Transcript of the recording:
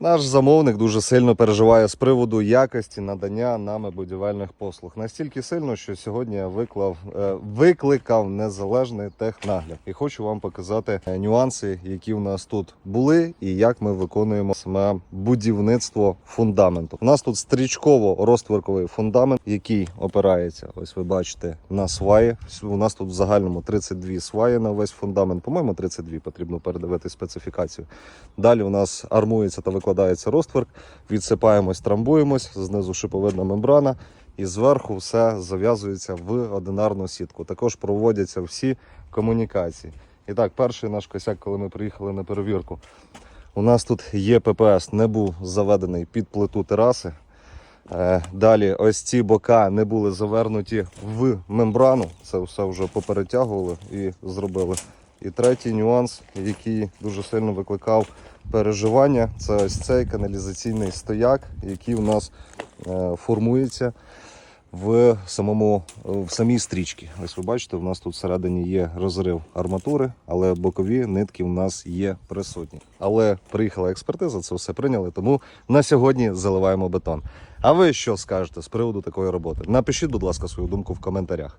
Наш замовник дуже сильно переживає з приводу якості надання нами будівельних послуг. Настільки сильно, що сьогодні я виклав, е, викликав незалежний технагляд. І хочу вам показати е, нюанси, які в нас тут були, і як ми виконуємо саме будівництво фундаменту. У нас тут стрічково розтверковий фундамент, який опирається. Ось ви бачите на сваї. У нас тут в загальному 32 сваї на весь фундамент. По-моєму, 32 потрібно передивити специфікацію. Далі у нас армується та викладається розтверк, відсипаємось, трамбуємось, знизу шиповидна мембрана, і зверху все зав'язується в одинарну сітку. Також проводяться всі комунікації. І так, перший наш косяк, коли ми приїхали на перевірку. У нас тут є ППС, не був заведений під плиту тераси. Е, Далі ось ці бока не були завернуті в мембрану. Це все вже поперетягували і зробили. І третій нюанс, який дуже сильно викликав переживання, це ось цей каналізаційний стояк, який у нас е, формується в самому в самій стрічці. Ось ви бачите, у нас тут всередині є розрив арматури, але бокові нитки у нас є присутні. Але приїхала експертиза, це все прийняли. Тому на сьогодні заливаємо бетон. А ви що скажете з приводу такої роботи? Напишіть, будь ласка, свою думку в коментарях.